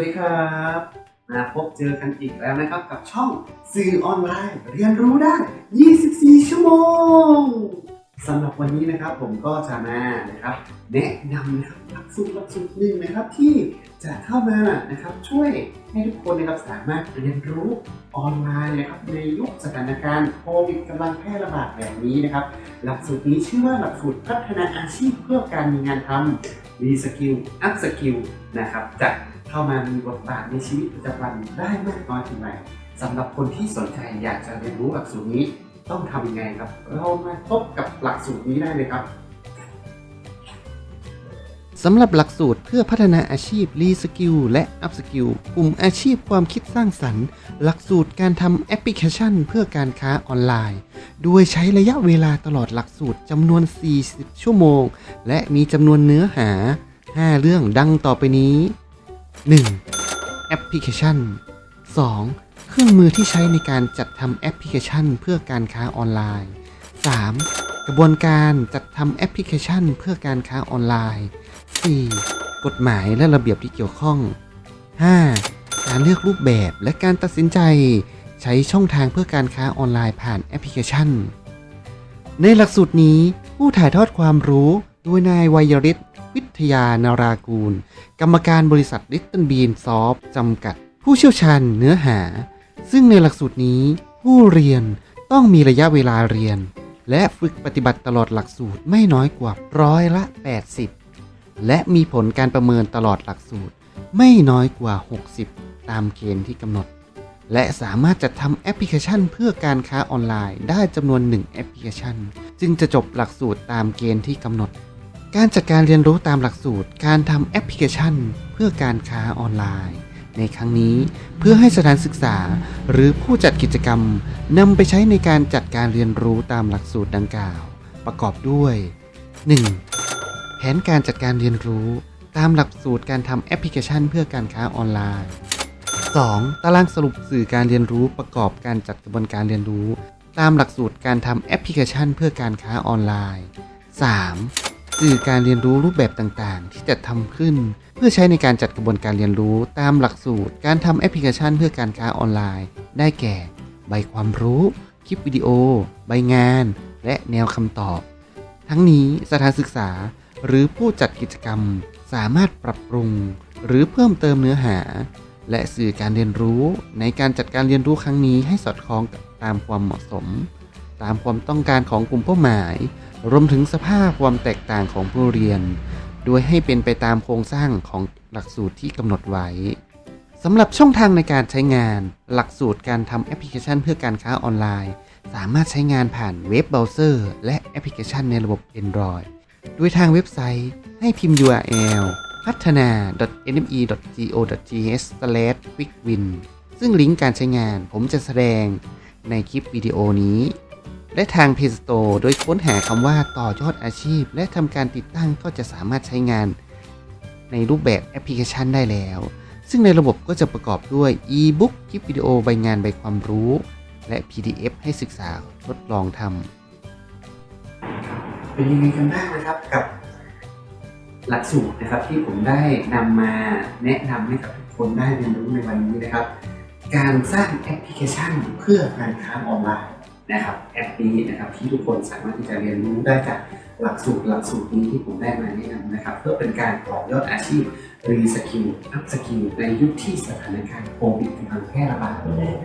วัสดีครับมาพบเจอกันอีกแล้วนะครับกับช่องสื่อออนไลน์ เรียนรู้ได้ 24 ชั่วโมงสำหรับวันนี้นะครับผมก็จะมานะครับ แนะนำนะครับหลักสูตรหลักสูตรหนึ่งนะครับที่จะเข้ามานะครับช่วยให้ทุกคนนะครับสามารถเรียนรู้ออนไลน์นะครับในยุคสถานการณ์โควิดกำลังแพร่ระบาดแบบนี้นะครับ หลักสูตรนี้ชื่อว่าหลักสูตรพัฒนาอาชีพเพื่อการมีงานทำรีสกิลอัพสกิลนะครับจะ เข้ามามีบทบาทในชีวิตประจำวันได้มากน้อยเพียงไรสำหรับคนที่สนใจอยากจะเรียนรู้หลักสูตรนี้ต้องทำยังไงครับ เรามาพบกับหลักสูตรนี้ได้เลยครับสำหรับหลักสูตรเพื่อพัฒนาอาชีพรีสกิลและอัพสกิลกลุ่มอาชีพความคิดสร้างสรรค์ หลักสูตรการทำแอปพลิเคชันเพื่อการค้าออนไลน์ โดยใช้ระยะเวลาตลอดหลักสูตรจำนวน 40 ชั่วโมง และมีจำนวนเนื้อหา 5 เรื่องดังต่อไปนี้ 1. แอปพลิเคชัน 2. เครื่องมือที่ใช้ในการจัดทำแอปพลิเคชันเพื่อการค้าออนไลน์ 3. กระบวนการจัดทำแอปพลิเคชันเพื่อการค้าออนไลน์ 4. กฎหมายและระเบียบที่เกี่ยวข้อง 5. การเลือกรูปแบบและการตัดสินใจ ใช้ช่องทางเพื่อการค้าออนไลน์ผ่านแอปพลิเคชัน ในหลักสูตรนี้ผู้ถ่ายทอดความรู้ โดยนายวัยริศวิทยานารากูล กรรมการบริษัทลิตเติ้ลบีนซอฟจำกัด ผู้เชี่ยวชาญเนื้อหา ซึ่งในหลักสูตรนี้ผู้เรียนต้องมีระยะเวลาเรียน และฝึกปฏิบัติตลอดหลักสูตรไม่น้อยกว่าร้อยละ 80 และมีผลการประเมินตลอดหลักสูตร ไม่น้อยกว่า 60 ตามเกณฑ์ที่กำหนด และสามารถจัดทำแอปพลิเคชันเพื่อการค้าออนไลน์ได้จำนวน 1 แอปพลิเคชัน จึงจะจบหลักสูตรตามเกณฑ์ที่กำหนด การจัดการเรียนรู้ตามหลักสูตรการทำแอปพลิเคชัน เพื่อการค้าออนไลน์ ในครั้งนี้เพื่อให้สถานศึกษา หรือผู้จัดกิจกรรมนำไปใช้ในการจัดการเรียนรู้ตามหลักสูตรดังกล่าว ประกอบด้วย 1. แผนการจัดการเรียนรู้ ตามหลักสูตรการทำแอปพลิเคชัน เพื่อการค้าออนไลน์ 2. ตารางสรุปสื่อการเรียนรู้ประกอบการจัดกระบวนการเรียนรู้ ตามหลักสูตรการทำแอปพลิเคชัน เพื่อการค้าออนไลน์ 3. สื่อการเรียนรู้รูปแบบต่างๆ ที่จะทำขึ้น เพื่อใช้ในการจัดกระบวนการเรียนรู้ตามหลักสูตร การทำแอปพลิเคชันเพื่อการค้าออนไลน์ ได้แก่ ใบความรู้ คลิปวิดีโอ ใบงาน และแนวคำตอบ ทั้งนี้สถานศึกษาหรือผู้จัดกิจกรรม สามารถปรับปรุง หรือเพิ่มเติมเนื้อหา และสื่อการเรียนรู้ในการจัดการเรียนรู้ครั้งนี้ให้สอดคล้องกับตามความเหมาะสม ตามความต้องการของกลุ่มเป้าหมาย รวมถึงสภาพความแตกต่างของผู้เรียน โดยให้เป็นไปตามโครงสร้างของหลักสูตรที่กำหนดไว้สำหรับช่องทางในการใช้งาน หลักสูตรการทำแอปพลิเคชันเพื่อการค้าออนไลน์ สามารถใช้งานผ่านเว็บเบราว์เซอร์และแอปพลิเคชันในระบบ Android โดยทางเว็บไซต์ให้พิมพ์ URL พัฒนา nme.go.th/quickwin ซึ่งลิงก์การใช้งานผมจะแสดงในคลิปวิดีโอนี้ และทาง Play Store โดยค้นหาคำว่าต่อยอดอาชีพ และทำการติดตั้งก็จะสามารถใช้งาน ในรูปแบบแอปพลิเคชันได้แล้ว ซึ่งในระบบก็จะประกอบด้วย e-book คลิปวิดีโอใบงานใบความรู้ และ PDF ให้ศึกษาทดลองทำเป็นยังไงกันบ้างนะครับกับหลักสูตรนะครับที่ผมได้นำมาแนะนำให้กับทุกคนได้เรียนรู้ในวันนี้นะครับ การสร้างแอปพลิเคชันเพื่อการค้าออนไลน์ นะครับแอปนี้นะครับที่ทุกคนสามารถที่จะเรียนรู้ได้จากหลักสูตรหลักสูตรนี้ที่ผมได้มาแนะนำนะครับ เพื่อเป็นการต่อยอดอาชีพรีสกิลอัพสกิลในยุคที่สถานการณ์โควิดกำลังแพร่ระบาด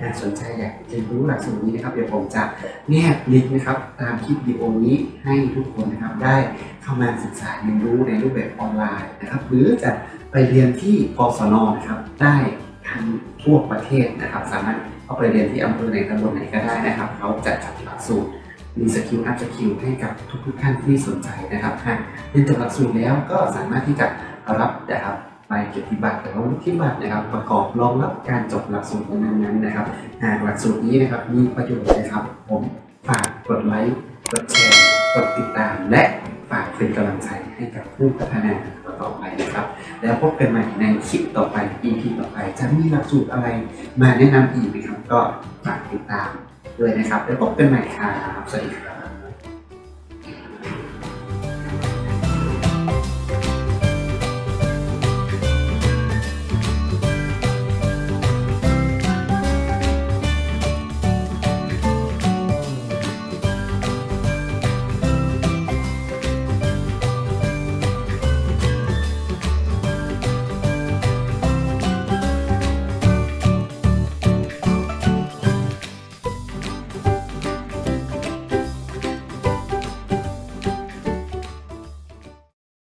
หาสนใจอยากเรียนรู้หลักสูตรนี้นะครับเดี๋ยวผมจะแนบลิงก์นะครับตามคลิปวิดีโอนี้ให้ทุกคนนะครับได้เข้ามาศึกษาเรียนรู้ในรูปแบบออนไลน์นะครับ หรือจะไปเรียนที่กศนนะครับได้ทั้งทั่วประเทศนะครับสามารถ เข้าไปเรียนที่อำเภอไหนตำบลไหนก็ได้นะครับ เขาจะจัดหลักสูตรมีสกิลอัพสกิลให้กับทุกๆท่านที่สนใจนะครับหากเรียนจบหลักสูตรแล้วก็สามารถที่จะรับนะครับใบเกียรติบัตรหรือว่าวุฒิบัตรนะครับ ประกอบรองรับการจบหลักสูตรนั้นๆนะครับหากหลักสูตรนี้นะครับมีประโยชน์นะครับ ผมฝากกดไลค์กดแชร์กดติดตาม และฝากเป็นกำลังใจให้กับผู้พัฒนา ต่อไปนะครับ แล้วพบกันใหม่ในคลิปต่อไป EP ต่อไป จะมีหลักสูตรอะไรมาแนะนำอีกนะครับ ก็ฝากติดตามด้วยนะครับ แล้วพบกันใหม่ครับสวัสดีครับ